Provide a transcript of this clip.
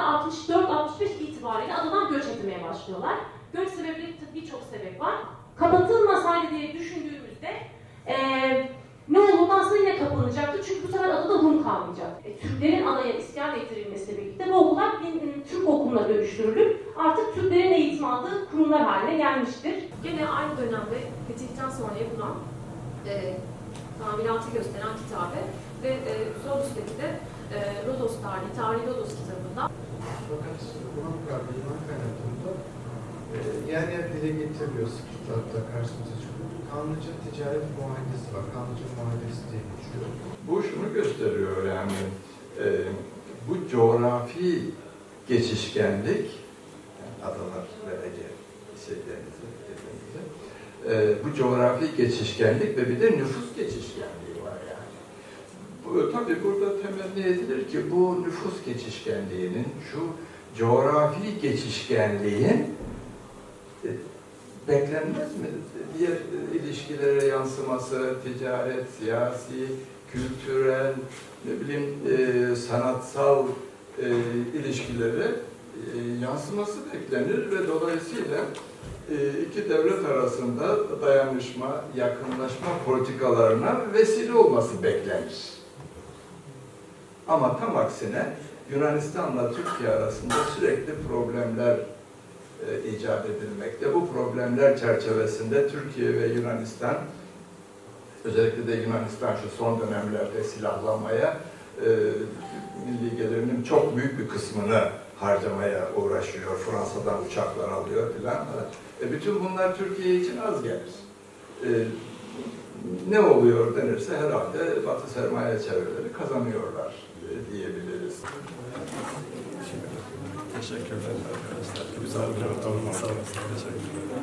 Adalılar 64-65 itibariyle adadan göç etmeye başlıyorlar. Göç sebepleri birçok sebep var. Kapatılmasaydı diye düşündüğümüzde eee ne olurdu aslında yine kapanacaktı çünkü bu sefer adada Rum kalmayacak. E, Türklerin adaya iskan ettirilmesiyle birlikte bu okullar bin- Türk okuluna dönüştürülüp artık Türklerin eğitim aldığı kurumlar haline gelmiştir. Gene aynı dönemde Fetih'ten sonra yapılan e, tamiratı gösteren kitabe ve e, sol üstteki de e, Rodos tarihi, Tarih Rodos kitabında Fakat Kur'an kartı iman kaynaklarında e, yer yer dile getiriyor. Sıklıkla karşımıza çıkıyor. Kanlıca ticaret muayenesi var. Kanlıca muayenesi diye geçiyor. Bu şunu gösteriyor yani e, bu coğrafi geçişkenlik yani adalar ve Ege şeylerinizi, Ege'nizi, e, bu coğrafi geçişkenlik ve bir de nüfus geçişkenliği. Tabii burada temenni edilir ki bu nüfus geçişkenliğinin şu coğrafi geçişkenliğin e, beklenmez mi? Diğer ilişkilere yansıması, ticaret, siyasi, kültürel, ne bileyim e, sanatsal e, ilişkilere e, yansıması beklenir ve dolayısıyla e, iki devlet arasında dayanışma, yakınlaşma politikalarına vesile olması beklenir. Ama tam aksine Yunanistan'la Türkiye arasında sürekli problemler e, icat edilmekte. Bu problemler çerçevesinde Türkiye ve Yunanistan, özellikle de Yunanistan şu son dönemlerde silahlanmaya, e, milli gelirinin çok büyük bir kısmını harcamaya uğraşıyor. Fransa'dan uçaklar alıyor filan. E, bütün bunlar Türkiye için az gelir. E, ne oluyor denirse herhalde Batı sermaye çevreleri kazanıyorlar diyebiliriz. Teşekkürler arkadaşlar. Güzel bir ortam. Olun. Teşekkürler.